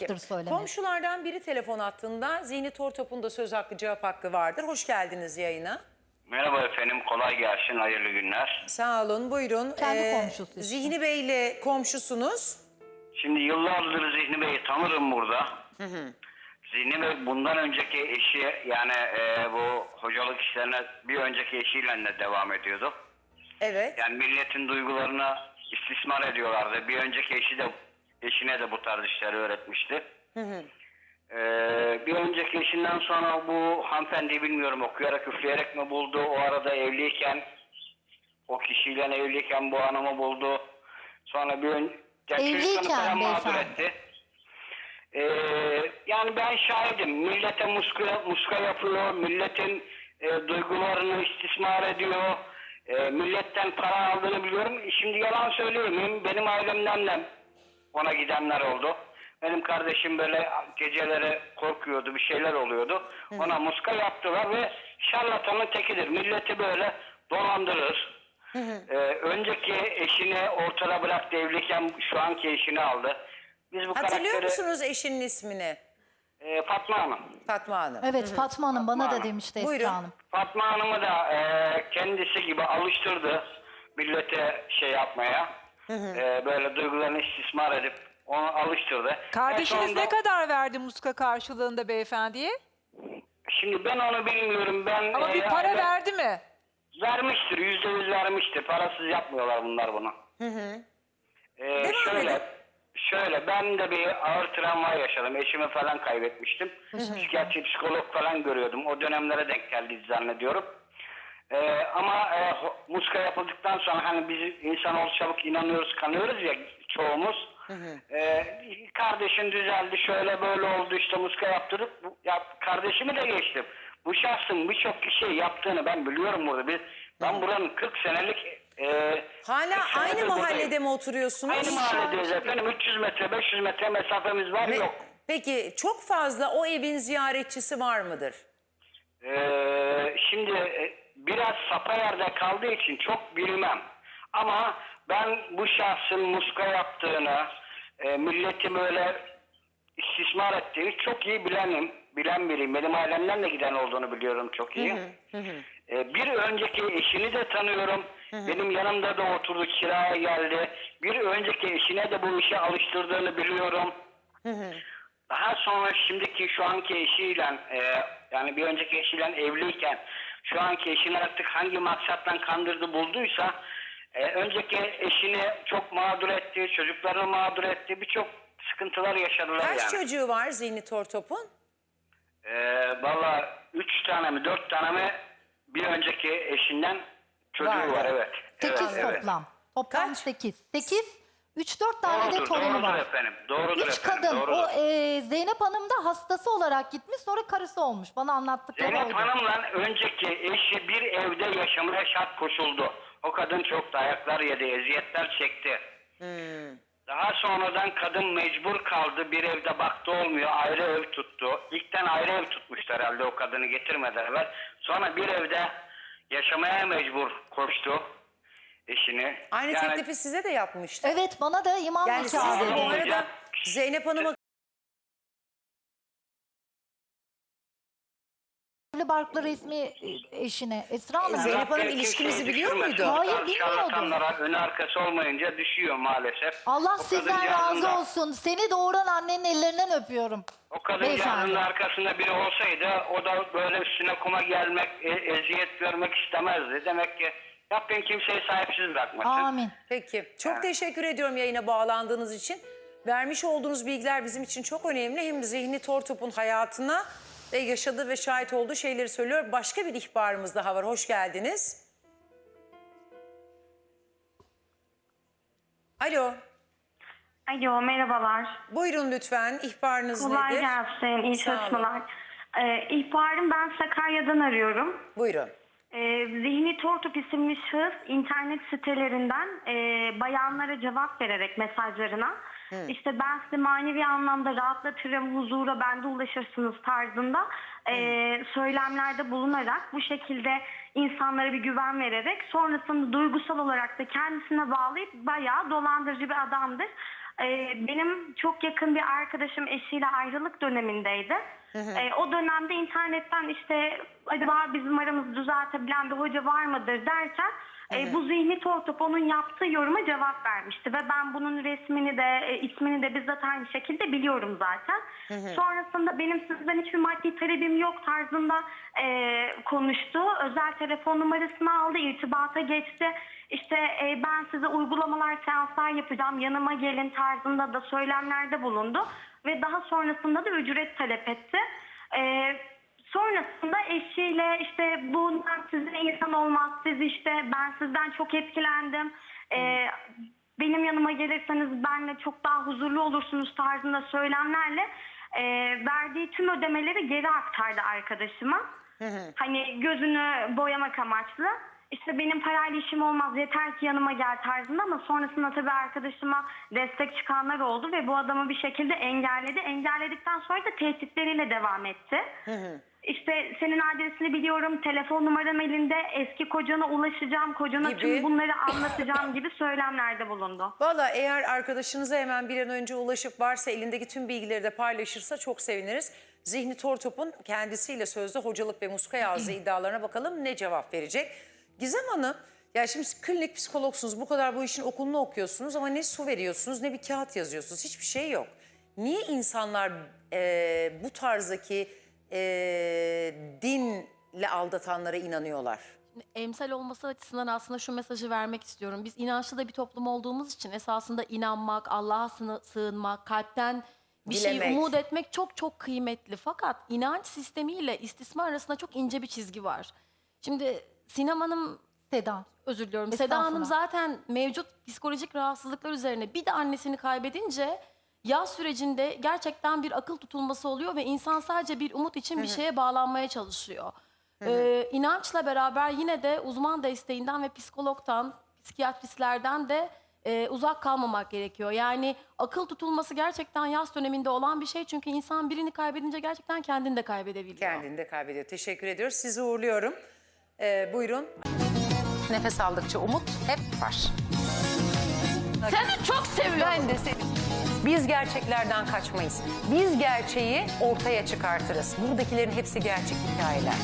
Ayıptır söylemek. Komşulardan biri telefon attığında Zihni Tortop'un da söz hakkı cevap hakkı vardır. Hoş geldiniz yayına. Merhaba efendim, kolay gelsin, hayırlı günler. Sağ olun buyurun. Kendi komşusu işte. Zihni Bey'le komşusunuz. Şimdi yıllardır Zihni Bey'i tanırım burada. Zihni Bey bundan önceki eşi yani e, bu hocalık işlerine bir önceki eşiyle de devam ediyordu. Evet. Yani milletin duygularını istismar ediyorlardı. Bir önceki eşi de eşine de bu tarz işleri öğretmişti. Ee, bir önceki eşinden sonra bu hanımefendiyi bilmiyorum okuyarak üfleyerek mi buldu. O arada evliyken o kişiyle evliyken bu hanımı buldu. Sonra bir ön... yani Evliyken mağdur etti. Ee, yani ben şahidim. Millete muska, muska yapıyor. Milletin e, duygularını istismar ediyor. E, milletten para aldığını biliyorum. Şimdi yalan söylüyorum. Benim ailemden de ona gidenler oldu. Benim kardeşim böyle geceleri korkuyordu. Bir şeyler oluyordu. Ona muska yaptılar ve şarlatanın tekidir. Milleti böyle dolandırır. Ee, önceki eşini ortada bıraktı evliyken şu anki eşini aldı. Biz bu Hatırlıyor karakteri- musunuz eşinin ismini? ee, Fatma Hanım. Fatma Hanım. Evet Fatma Hanım bana da Hanım. demişti Buyurun. Esra Hanım. Fatma Hanım'ı da e, kendisi gibi alıştırdı millete şey yapmaya. E, böyle duygularını istismar edip onu alıştırdı. Kardeşiniz sonunda- ne kadar verdi muska karşılığında beyefendiye? Şimdi ben onu bilmiyorum. Ben Ama e, bir para aile- verdi mi? Vermiştir. Yüzde yüz vermiştir. Parasız yapmıyorlar bunlar bunu. Ee, Devam şöyle, şöyle ben de bir ağır travma yaşadım. Eşimi falan kaybetmiştim. Psikiyatri, psikolog falan görüyordum. O dönemlere denk geldi zannediyorum. Ee, ama e, muska yapıldıktan sonra hani biz insanoğlu çabuk inanıyoruz, kanıyoruz ya çoğumuz. Ee, kardeşin düzeldi, şöyle böyle oldu işte muska yaptırıp bu- ya, kardeşimi de geçtim. Bu şahsın birçok kişi yaptığını ben biliyorum burada. Biz, ben buranın 40 senelik e, Hala 40 senedir aynı buradayım. mahallede mi oturuyorsunuz? Aynı mahalledeyiz efendim. 300 metre, 500 metre mesafemiz var Ve- yok. Peki çok fazla o evin ziyaretçisi var mıdır? Ee, şimdi e, biraz sapa yerde kaldığı için çok bilmem. Ama ben bu şahsın muska yaptığını, e, milleti böyle istismar ettiğini çok iyi bilenim. Bilen biriyim. Benim ailemden de giden olduğunu biliyorum çok iyi. Ee, bir önceki eşini de tanıyorum. Benim yanımda da oturdu kiraya geldi. Bir önceki eşine de bu işe alıştırdığını biliyorum. Daha sonra şimdiki şu anki eşiyle e, yani bir önceki eşiyle evliyken şu anki eşini artık hangi maksattan kandırdı bulduysa e, önceki eşini çok mağdur etti, çocuklarını mağdur etti, birçok sıkıntılar yaşadılar Kaç yani. çocuğu var Zihni Tortop'un? E, Valla üç tane mi dört tane mi bir önceki eşinden çocuğu Vardı. var evet. Sekiz evet, evet. toplam. Toplam Kaç? sekiz. Sekiz. Üç dört tane de Doğrudur, torunu doğrudur var. efendim. Doğrudur Üç efendim. kadın. doğrudur. O e, Zeynep Hanım da hastası olarak gitmiş sonra karısı olmuş. Bana anlattıkları Zeynep oydu. Hanım'la önceki eşi bir evde yaşamaya şart koşuldu. O kadın çok dayaklar yedi, eziyetler çekti. Daha sonradan kadın mecbur kaldı. Bir evde baktı olmuyor. Ayrı ev tuttu. İlkten ayrı ev tutmuştu herhalde o kadını getirmeden evvel. Sonra bir evde yaşamaya mecbur koştu eşini. Aynı Yani- teklifi size de yapmıştı. Evet bana da imam Yani siz nikahı de bu arada Zeynep Hanım'a Evli barklı resmi e, eşine. Esra Hanım. Zeynep Hanım Rabbim ilişkinizi kimseyi biliyor düşürmesin. muydu? Hayır, tarz bilmiyordu. Şarlatanlara ön arkası olmayınca düşüyor maalesef. Allah O sizden kadıncağızın razı da- olsun. Seni doğuran annenin ellerinden öpüyorum. O kadıncağızın Beyefendi. arkasında biri olsaydı o da böyle üstüne kuma gelmek, e- eziyet görmek istemezdi. Demek ki Rabbim kimseyi sahipsiz bırakmasın. Amin. Peki. Çok teşekkür ediyorum yayına bağlandığınız için. Vermiş olduğunuz bilgiler bizim için çok önemli. Hem Zihni Tortop'un hayatına ve yaşadığı ve şahit olduğu şeyleri söylüyor. Başka bir ihbarımız daha var. Hoş geldiniz. Alo. Alo merhabalar. Buyurun lütfen. İhbarınız Kolay nedir? gelsin. İyi Sağ olun. çalışmalar. Ee, ihbarım ben Sakarya'dan arıyorum. Buyurun. Ee, Zihni Tortup isimli şahıs internet sitelerinden e, bayanlara cevap vererek mesajlarına işte ben size manevi anlamda rahatlatırım, huzura bende ulaşırsınız tarzında e, söylemlerde bulunarak bu şekilde insanlara bir güven vererek sonrasında duygusal olarak da kendisine bağlayıp bayağı dolandırıcı bir adamdır. Ee, benim çok yakın bir arkadaşım eşiyle ayrılık dönemindeydi. Ee, o dönemde internetten işte acaba bizim aramızı düzeltebilen bir hoca var mıdır derken e, bu zihni tortop onun yaptığı yoruma cevap vermişti ve ben bunun resmini de e, ismini de bizzat aynı şekilde biliyorum zaten. Sonrasında benim sizden hiçbir maddi talebim yok tarzında e, konuştu. Özel telefon numarasını aldı, irtibata geçti. İşte e, ben size uygulamalar, seanslar yapacağım, yanıma gelin tarzında da söylemlerde bulundu. Ve daha sonrasında da ücret talep etti. E, Sonrasında eşiyle işte bundan size insan olmaz, siz işte ben sizden çok etkilendim. Ee, benim yanıma gelirseniz benle çok daha huzurlu olursunuz tarzında söylemlerle e, verdiği tüm ödemeleri geri aktardı arkadaşıma. Hani gözünü boyamak amaçlı. İşte benim parayla işim olmaz yeter ki yanıma gel tarzında ama sonrasında tabii arkadaşıma destek çıkanlar oldu ve bu adamı bir şekilde engelledi. Engelledikten sonra da tehditleriyle devam etti. İşte senin adresini biliyorum, telefon numaram elinde, eski kocana ulaşacağım, kocana Gibi. tüm bunları anlatacağım gibi söylemlerde bulundu. Valla eğer arkadaşınıza hemen bir an önce ulaşıp varsa elindeki tüm bilgileri de paylaşırsa çok seviniriz. Zihni Tortop'un kendisiyle sözde hocalık ve muska yazdığı iddialarına bakalım ne cevap verecek. Gizem Hanım, ya şimdi siz klinik psikologsunuz, bu kadar bu işin okulunu okuyorsunuz ama ne su veriyorsunuz ne bir kağıt yazıyorsunuz, hiçbir şey yok. Niye insanlar eee, bu tarzdaki eee, dinle aldatanlara inanıyorlar? emsal olması açısından aslında şu mesajı vermek istiyorum. Biz inançlı da bir toplum olduğumuz için esasında inanmak, Allah'a sığınmak, kalpten bir şey Dilemek. umut etmek çok çok kıymetli. Fakat inanç sistemiyle istismar arasında çok ince bir çizgi var. Şimdi Sinem Hanım Seda. özür diliyorum. Seda Hanım Estağfurullah. zaten mevcut psikolojik rahatsızlıklar üzerine bir de annesini kaybedince yaz sürecinde gerçekten bir akıl tutulması oluyor ve insan sadece bir umut için bir şeye bağlanmaya çalışıyor. Ee, inançla beraber yine de uzman desteğinden ve psikologtan, psikiyatristlerden de e, uzak kalmamak gerekiyor. Yani akıl tutulması gerçekten yaz döneminde olan bir şey. Çünkü insan birini kaybedince gerçekten kendini de kaybedebiliyor. Kendini de kaybediyor. Teşekkür ediyoruz. Sizi uğurluyorum. Ee, buyurun. Nefes aldıkça umut hep var. Seni çok seviyorum. Ben de seni. Biz gerçeklerden kaçmayız. Biz gerçeği ortaya çıkartırız. Buradakilerin hepsi gerçek hikayeler.